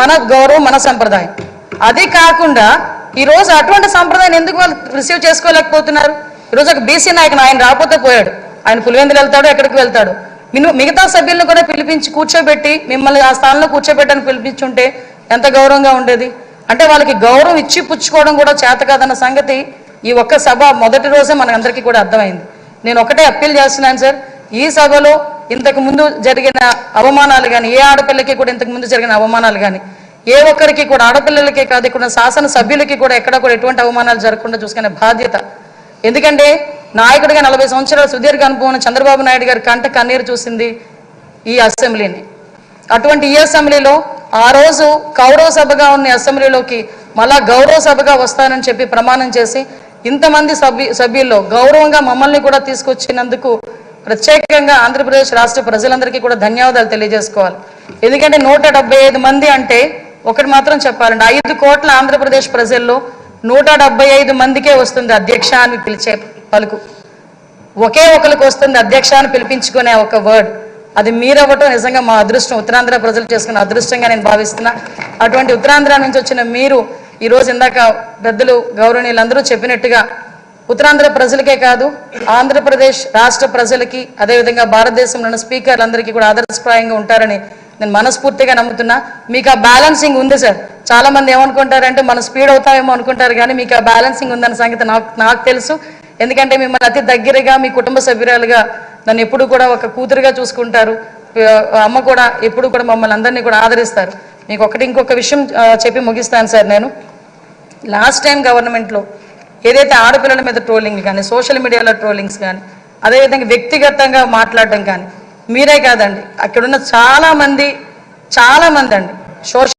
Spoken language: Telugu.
మన గౌరవం మన సంప్రదాయం. అది కాకుండా ఈరోజు అటువంటి సంప్రదాయం ఎందుకు వాళ్ళు రిసీవ్ చేసుకోలేకపోతున్నారు? ఈరోజు ఒక బీసీ నాయకుడు ఆయన రాకపోతే పోయాడు. ఆయన పులివెందులు వెళ్తాడు ఎక్కడికి వెళ్తాడు? మిను మిగతా సభ్యులను కూడా పిలిపించి కూర్చోబెట్టి మిమ్మల్ని ఆ స్థానంలో కూర్చోబెట్టని పిలిపించుంటే ఎంత గౌరవంగా ఉండేది? అంటే వాళ్ళకి గౌరవం ఇచ్చి పుచ్చుకోవడం కూడా చేత కాదన్న సంగతి ఈ ఒక్క సభ మొదటి రోజే మనందరికీ కూడా అర్థమైంది. నేను ఒకటే అప్పీల్ చేస్తున్నాను సార్ ఈ సభలో ఇంతకు ముందు జరిగిన అవమానాలు కానీ ఏ ఆడపిల్లకి కూడా ఇంతకు ముందు జరిగిన అవమానాలు కానీ ఏ ఒక్కరికి కూడా ఆడపిల్లలకే కాదు ఇక్కడ శాసన సభ్యులకి కూడా ఎక్కడ కూడా ఎటువంటి అవమానాలు జరగకుండా చూసుకునే బాధ్యత. ఎందుకంటే నాయకుడిగా నలభై సంవత్సరాల సుదీర్ఘ అనుభవం చంద్రబాబు నాయుడు గారి కంట కన్నీరు చూసింది ఈ అసెంబ్లీని. అటువంటి ఈ అసెంబ్లీలో ఆ రోజు కౌరవ సభగా ఉన్న అసెంబ్లీలోకి మళ్ళా గౌరవ సభగా వస్తానని చెప్పి ప్రమాణం చేసి ఇంతమంది సభ్యు సభ్యుల్లో గౌరవంగా మమ్మల్ని కూడా తీసుకొచ్చినందుకు ప్రత్యేకంగా ఆంధ్రప్రదేశ్ రాష్ట్ర ప్రజలందరికీ కూడా ధన్యవాదాలు తెలియజేసుకోవాలి. ఎందుకంటే నూట ఐదు మంది అంటే ఒకటి మాత్రం చెప్పాలండి. ఐదు కోట్ల ఆంధ్రప్రదేశ్ ప్రజల్లో నూట ఐదు మందికే వస్తుంది అధ్యక్ష అని పిలిచే పలుకు. ఒకే ఒకరికి వస్తుంది అధ్యక్ష అని పిలిపించుకునే ఒక వర్డ్. అది మీరవ్వటం నిజంగా మా అదృష్టం. ఉత్తరాంధ్ర ప్రజలు చేసుకున్న అదృష్టంగా నేను భావిస్తున్నా. అటువంటి ఉత్తరాంధ్ర నుంచి వచ్చిన మీరు ఈ రోజు ఇందాక పెద్దలు గౌరవనీయులందరూ చెప్పినట్టుగా ఉత్తరాంధ్ర ప్రజలకే కాదు ఆంధ్రప్రదేశ్ రాష్ట్ర ప్రజలకి అదేవిధంగా భారతదేశంలో ఉన్న స్పీకర్లందరికీ కూడా ఆదర్శప్రాయంగా ఉంటారని నేను మనస్ఫూర్తిగా నమ్ముతున్నా. మీకు ఆ బ్యాలెన్సింగ్ ఉంది సార్. చాలా మంది ఏమనుకుంటారంటే మనం స్పీడ్ అవుతామేమో అనుకుంటారు కానీ మీకు ఆ బ్యాలెన్సింగ్ ఉందన్న సంగతి నాకు నాకు తెలుసు. ఎందుకంటే మిమ్మల్ని అతి దగ్గరగా మీ కుటుంబ సభ్యురాలుగా నన్ను ఎప్పుడు కూడా ఒక కూతురుగా చూసుకుంటారు. అమ్మ కూడా ఎప్పుడు కూడా మమ్మల్ని అందరినీ కూడా ఆదరిస్తారు. మీకు ఒకటి ఇంకొక విషయం చెప్పి ముగిస్తాను సార్ నేను. లాస్ట్ టైం గవర్నమెంట్లో ఏదైతే ఆడపిల్లల మీద ట్రోలింగ్ కానీ సోషల్ మీడియాలో ట్రోలింగ్స్ కానీ అదేవిధంగా వ్యక్తిగతంగా మాట్లాడడం కానీ మీరే కాదండి. అక్కడున్న చాలా మంది చాలా మంది అండి. సోషల్